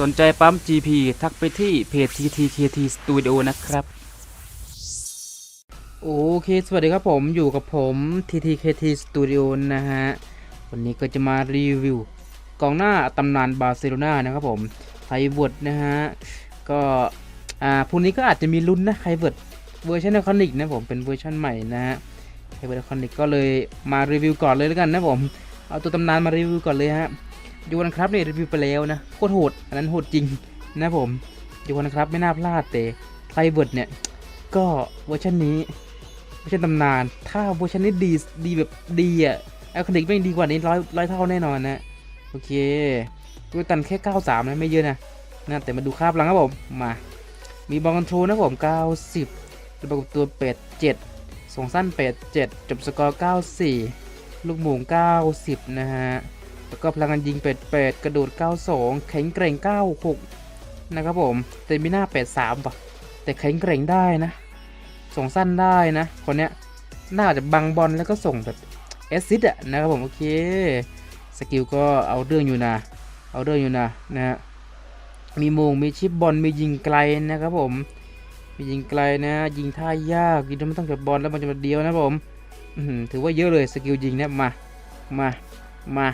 สนใจปั๊ม GP ทักไปที่เพจ TTKT Studio นะครับโอเค สวัสดีครับผมอยู่กับผม TTKT Studio นะฮะ วันนี้ก็จะมารีวิวกองหน้าตำนานบาร์เซโลนานะครับผมไคเวิร์ดนะฮะ ก็ อ่าพรุ่งนี้ก็อาจจะมีลุ้นนะไคเวิร์ดเวอร์ชันคอนิกนะผมเป็นเวอร์ชันใหม่นะฮะไคเวิร์ดคอนิกก็เลยมารีวิวก่อนเลยแล้วกันนะผม เอาตัวตำนานมารีวิวก่อนเลยฮะ ยูวันครับเนี่ยรีวิวไปแล้วนะโคตรโหดอันนั้นโหดจริงนะผมยูวันครับไม่น่าพลาดแต่ไคเวิร์ดเนี่ยก็เวอร์ชันนี้เวอร์ชันตำนาน ถ้าเวอร์ชันนี้ดีดีแบบดีอะไอคอนิกไม่งดีกว่านี้ร้อยร้อยเท่าแน่นอนนะโอเคตัวตันแค่ 93 นะไม่เยอะนะนะแต่มาดูคาบหลังครับผมมา มีบอลคอนโทรลนะผม 90ระบบตัว87ส่งสั้น 87 จบสกอร์ 94 ลูกหมู90 นะฮะ แล้วก็พลังงานยิง 88 กระโดด 92 แข็งแกร่ง 96 นะครับผมแต่มีหน้า83ป่ะแต่แข็งแกร่งได้นะ ส่งสั้นได้นะคนเนี้ยน่าจะบังบอลแล้วก็ส่งแบบแอสซิสต์อะนะครับผมโอเคสกิลก็เอาเรื่องอยู่นะ เอาเรื่องอยู่นะนะฮะมีโมงมีชิปบอลมียิงไกลนะครับผมมียิงไกลนะ ยิงท่ายากยิงไม่ต้องจับบอลแล้วมันจะมาเดียวนะผมถือว่าเยอะเลยสกิลยิงเนี่ยมามามา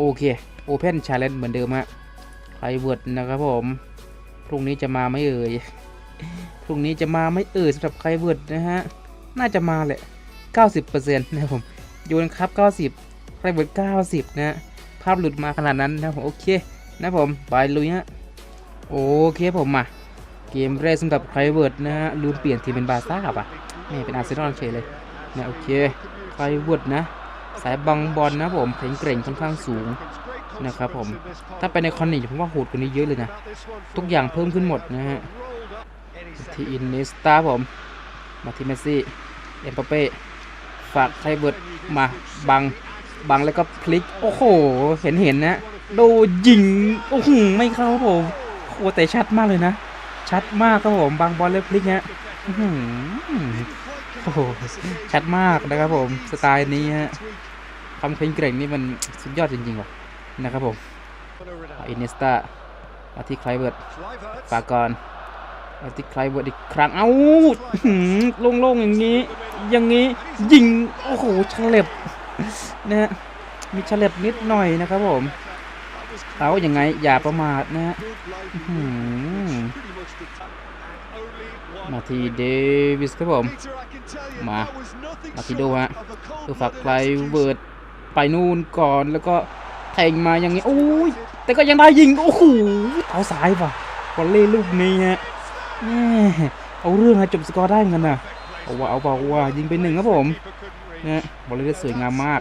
โอเคโอเพนชาเลนจ์เหมือนเดิมฮะไคเวิร์ดนะครับผม พรุ่งนี้จะมาไม่เอ่ย พรุ่งนี้จะมาไม่เอ่ยสำหรับไคเวิร์ดนะฮะ น่าจะมาแหละ 90%นะครับผมโยนครับ 90ไคเวิร์ด90นะฮะภาพหลุดมาขนาดนั้นนะครับผมโอเค นะผม ไปลุยฮะ โอเคผมมา เกมแรกสำหรับไคเวิร์ดนะฮะลืมเปลี่ยนทีมเป็นบาซ่าป่ะนี่เป็นอาร์เซนอลเฉยเลยนะโอเคไคเวิร์ดนะ สายบังบอลนะผมแข็งเกร่งค่อนข้างสูงนะครับผม ถ้าไปในคอนนี่ผมว่าโหดกว่านี้เยอะเลยนะ ทุกอย่างเพิ่มขึ้นหมดนะฮะ ทีอินเนสตาผม มาที่เมสซี่ เอ็มปาเป้ ฝากไคเวิร์ดมาบัง บังแล้วก็พลิก โอ้โห เห็นเห็นนะ โดยิง โอ้โห ไม่เข้าครับผม โอ้แต่ชัดมากเลยนะ ชัดมากครับผม บังบอลแล้วพลิกฮะอื้อหือโอ้โห ชัดมากนะครับผม สไตล์นี้ฮะ ความแข็งแกร่งนี่มันสุดยอดจริงๆว่ะนะครับผมอินเนสตามาที่ไคลเวิร์ดฝากก่อนมาที่ไคลเวิร์ดอีกครั้ง เอ้าอื้อหือโล่งๆอย่างนี้ อย่างนี้ยิง โอ้โหฉลับนะฮะ มีฉลับนิดหน่อยนะครับผม เอาอย่างไง อย่าประมาทนะฮะมาที่เดวิสครับผม มา มาที่โดฮะตัวฝากไคลเวิร์ด ไปนู่นก่อนแล้วก็แทงมาอย่างนี้โอ้ยแต่ก็ยังได้ยิงโอ้โหเอาสายป่ะบอลเล่ลูกนี้ฮะแม่เอาเรื่องฮะจบสกอร์ได้กันนะเอาว่าเอาเปล่าว่ายิงไปหนึ่งครับผมนะบอลเล่สวยงามมาก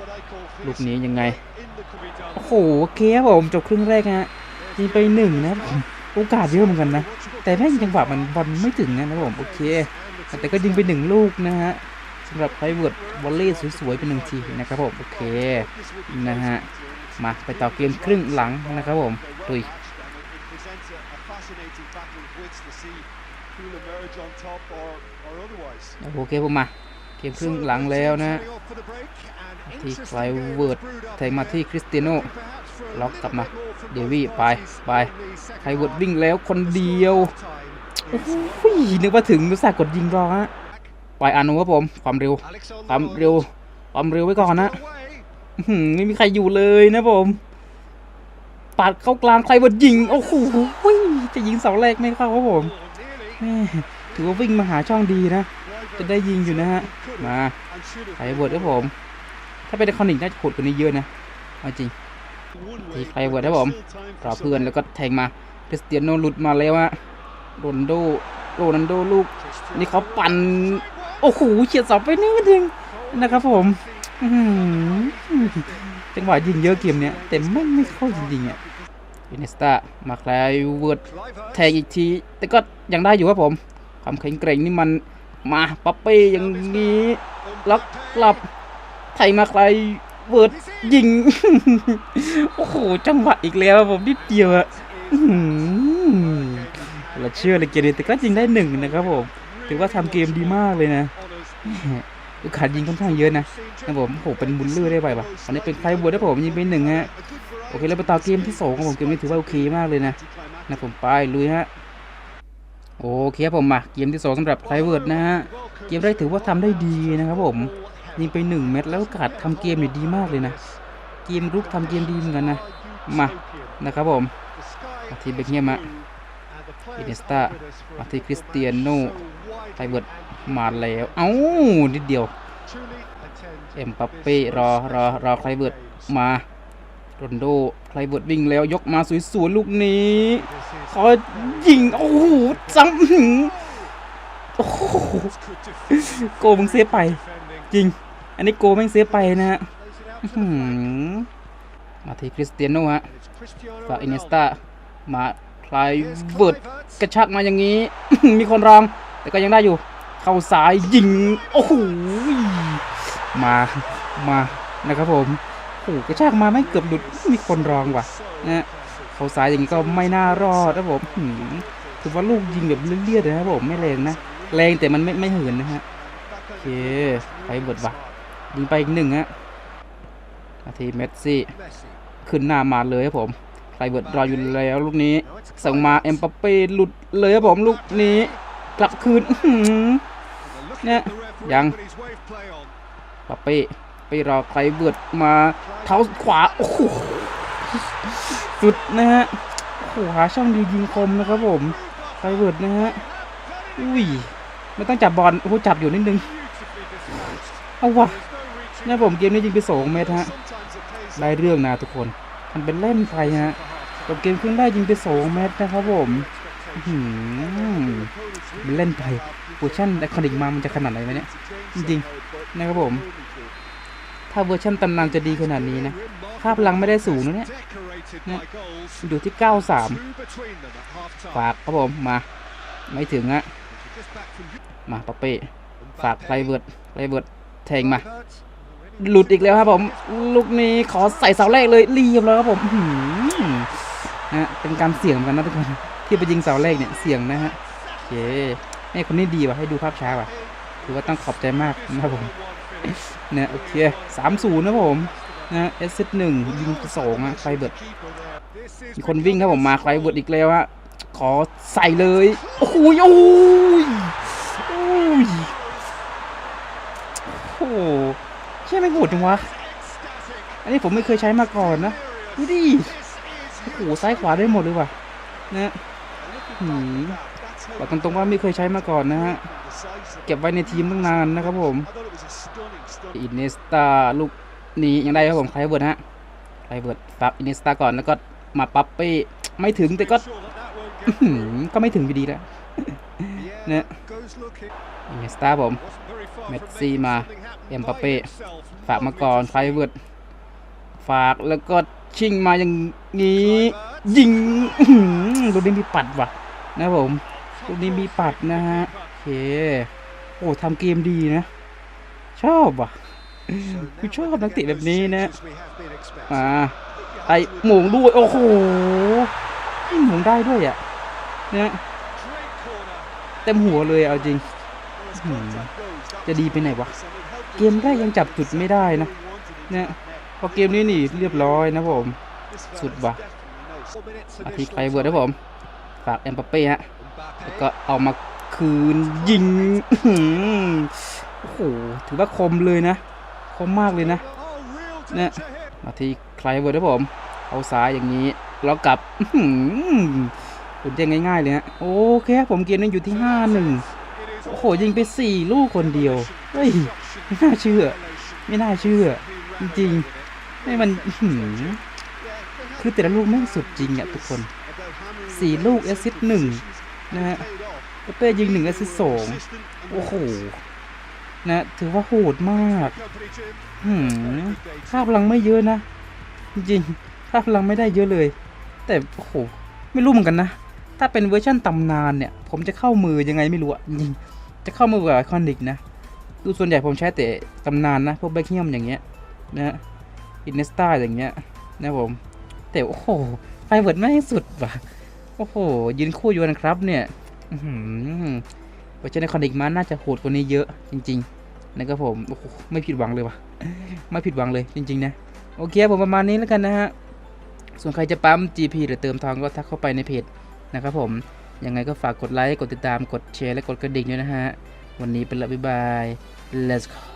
ลูกนี้ยังไงโอ้โหโอเคครับผมจบครึ่งแรกฮะยิงไปหนึ่งนะผมโอกาสเยอะเหมือนกันนะแต่แม่งจังหวะมันบอลไม่ถึงนะครับผมโอเคแต่ก็ยิงไปหนึ่งลูกนะฮะ สำหรับไพเวิร์ดวอลเล่สวยๆเป็นหนึ่งทีนะครับผมโอเคนะฮะมาไปต่อเกมครึ่งหลังนะครับผมดุยโอเคผมมาเกมครึ่งหลังแล้วนะที่ไฟเวิร์ดแทงมาที่คริสเตียโนล็อกกลับมาเดวี่ไปไปไฟเวิร์ดวิ่งแล้วคนเดียวโอ้โนึกว่าถึงมุสากดยิงรอฮะ ปล่อยอานุครับผม ความเร็ว ความเร็ว ความเร็วไว้ก่อนนะ away. อื้อหือไม่มีใครอยู่เลยนะผมปาดเข้ากลางใครบดยิง โอ้โหจะยิงเสาแรกไม่เข้าครับผม Oh, nearly. แม่ถือว่าวิ่งมาหาช่องดีนะ จะได้ยิงอยู่นะฮะ มา And should have ไครเวิร์ดครับผม ถ้าเป็นคอนิกน่าจะโหดกว่านี้เยอะนะเอาจริง one ที่ way, ไครเวิร์ดครับผม still time รอ for เพื่อน some แล้วก็แทงมาคริสเตียโนหลุดมาแล้วฮะโรนลโดโรนันโดลูก นี่เขาปั่น โอ้โหเฉียดเสาไปนิดนึงนะครับผมจังหวะยิงเยอะเกมเนี้ยแต่ไม่ไม่เข้าจริงๆอะอินเนสตามาคลเวิร์ดแทงอีกที แต่ก็ยังได้อยู่ครับผม ความแข็งแกร่งนี่มันมาปั๊ปเป้อย่างนี้ล็อกกลับไทยมาใครเวิร์ดยิง โอ้โห จังหวะอีกแล้วผมนิดเดียวอะเราเชื่อเลยเกมนี้แต่ก็ยิงได้หนึ่งนะครับผม ถือว่าทำเกมดีมากเลยนะโอกาสยิงค่อนข้างเยอะนะนะผมโอ้โหเป็นบุลเลอร์ได้ไปปะอันนี้เป็นใครบวชได้ผมยิงไปหนึ่งฮะโอเคแล้วไปต่อเกมที่สองของผมเกมนี้ถือว่าโอเคมากเลยนะนะผมไปลุยฮะโอเคครับผมมาเกมที่สองสำหรับไพรเวิร์ดนะฮะเกมแรกถือว่าทำได้ดีนะครับผมยิงไปหนึ่งเม็ดแล้วโอกาสทำเกมเนี่ยดีมากเลยนะเกมรุกทำเกมดีเหมือนกันนะมานะครับผมทีเบคเฮียมอะ อิเนสตามาที่คริสเตียโนไพรเวิร์ดมาแล้ว เอ้า นิดเดียว เอ็มปัปเป้รอรอรอไคลเบิร์ดมาโรนโดไคลเบิร์ดวิ่งแล้วยกมาสวยๆลูกนี้ขอยิง โอ้โหซ้ำหือโอ้โหโกมึงเซฟไป จริง อันนี้โกแม่งเซฟไปนะฮะมาที่คริสเตียโนฮะฝากอินเนสตามา ไคลเบิร์ดกระชากมาอย่างนี้ มีคนรอง แต่ก็ยังได้อยู่ เข้าซ้ายยิง โอ้โห มา มานะครับผมโอ้โกระชากมาไม่เกือบหลุด มีคนรองว่ะนะเขาซ้ายอย่างนี้ก็ไม่น่ารอดนะผมหืมถือว่าลูกยิงแบบเลี่ยดๆนะครับผมไม่แรงนะ แรงแต่มันไม่ไม่เหินนะฮะโอเคไปเบิดว่ะยิงไปอีกหนึ่งฮะนาทีเมสซี่ ขึ้นหน้ามาเลยครับผม ไคลเบิร์ดรออยู่แล้วลูกนี้ ส่งมาเอ็มปัปเป้หลุดเลยครับผมลูกนี้ กลับคืนเนี่ยยังปัปเป้ไปรอไคลเบิร์ดมาเท้าขวา โอ้โหสุดนะฮะโอ้โหหาช่องดียิงคมนะครับผมไคลเบิร์ดนะฮะอุ้ยไม่ต้องจับบอลโอ้โหจับอยู่นิดนึงเอาวะเนี่ยผมเกมนี้ยิงไปสองเมตรฮะได้เรื่องนะทุกคน มันเป็นเล่นไปฮะจบเกมครึ่งได้ยิงไปสองเมตรนะครับผมอื้อหือมันเล่นไปเวอร์ชันไอคอนิกมามันจะขนาดไหนวะเนี่ย จริงๆนะครับผม ถ้าเวอร์ชันตำนานจะดีขนาดนี้นะ ค่าพลังไม่ได้สูงนะเนี่ยอยู่ที่ 93 ฝากครับผม มา ไม่ถึงอะมาปะเป้ ฝากไรเวิร์ดไรเวิร์ดแทงมา หลุดอีกแล้วครับผม ลูกนี้ขอใส่เสาแรกเลยเรียบร้อยครับผมนะฮะเป็นการเสี่ยงกันนะทุกคนที่ไปยิงเสาแรกเนี่ยเสี่ยงนะฮะโอเคนี่คนนี้ดีว่ะให้ดูภาพช้าว่ะถือว่าต้องขอบใจมากนะครับผมเนี่ยโอเคสามศูนย์นะผมนะเอสซิหนึ่งยิงสองอะไฟเบิร์ดมีคนวิ่งครับผมมาไฟเบิร์ดอีกแล้วอะขอใส่เลยโอ้โหโอ้ยโอ้ยโอ้ ใช่ไม่โหดจังวะ อันนี้ผมไม่เคยใช้มาก่อนนะ ดูดิ โอ้โหซ้ายขวาได้หมดเลยว่ะนะหืมบอกตรงๆว่าไม่เคยใช้มาก่อนนะฮะ เก็บไว้ในทีมตั้งนานนะครับผม อินเนสตาลูกนี้ยังได้ครับผมไคลเบิร์ดฮะไคลเบิร์ดปั๊บอินเนสตาก่อนแล้วก็มาปั๊บเป้ไม่ถึงแต่ก็ก็ไม่ถึงอยู่ดีแล้วเนี่ย อินเนสตาผมเมสซี่มาเอ็มบัปเป้ฝากมาก่อนไฟเวิร์ดฝากแล้วก็ชิงมาอย่างนี้ ยิงอื้อหือลูกนี้มีปัดว่ะ นะผมลูกนี้มีปัดนะฮะโอเคโอ้ทำเกมดีนะ ชอบว่ะคือชอบนักเตะแบบนี้นะมาไอหมงด้วย โอ้โหหมงได้ด้วยอะเนี่ย เต็มหัวเลยเอาจริงอื้อหือจะดีไปไหนวะ เกมแรกยังจับจุดไม่ได้นะเนี่ยพอเกมนี้นี่เรียบร้อยนะผม สุดว่ะอาทิตย์ไคลเบิร์ดนะผม ฝากเอ็มปัปเป้ฮะ แล้วก็เอามาคืนยิงอื้อหือโอ้โห ถือว่าคมเลยนะ คมมากเลยนะ เนี่ยมาที่ไคลเบิร์ดนะผม เอาซ้ายอย่างนี้ แล้วกลับ อื้อหือคุณเด้งง่ายๆเลยฮะโอเคครับผมเกมนี้อยู่ที่ห้าหนึ่งโอ้โหยิงไปสี่ลูกคนเดียว เฮ้ย ไม่น่าเชื่อ ไม่น่าเชื่อ จริงๆนี่มันคือแต่ละลูกแม่งสุดจริงอะทุกคนสี่ลูกแอสซิสต์หนึ่งนะฮะเป้ยิงหนึ่งแอสซิสต์สองโอ้โหนะถือว่าโหดมากหืมค่าพลังไม่เยอะนะ จริงค่าพลังไม่ได้เยอะเลย แต่โอ้โหไม่รู้เหมือนกันนะ ถ้าเป็นเวอร์ชั่นตำนานเนี่ย ผมจะเข้ามือยังไงไม่รู้อะจริงจะเข้ามือกับไอคอนิกนะดูส่วนใหญ่ผมใช้แต่ตำนานนะ พวกแบ็คเฮียมอย่างเงี้ยนะอินเนสตาอย่างเงี้ยนะผม แต่โอ้โหไฟเวิร์ดไม่งสุดว่ะ โอ้โห ยืนคู่อยู่กันครับเนี่ยหือเวอร์ชันไอคอนิกมันน่าจะโหดกว่านี้เยอะจริง ๆ นะครับผมโอ้โหไม่ผิดหวังเลยว่ะ ไม่ผิดหวังเลยจริง ๆ นะ โอเคผมประมาณนี้แล้วกันนะฮะ ส่วนใครจะปั๊ม GP หรือเติมทองก็ทักเข้าไปในเพจ นะครับผม ยังไงก็ฝากกดไลค์ กดติดตาม กดแชร์ และกดกระดิ่งด้วยนะฮะ วันนี้เป็นละบ๊ายบาย let's go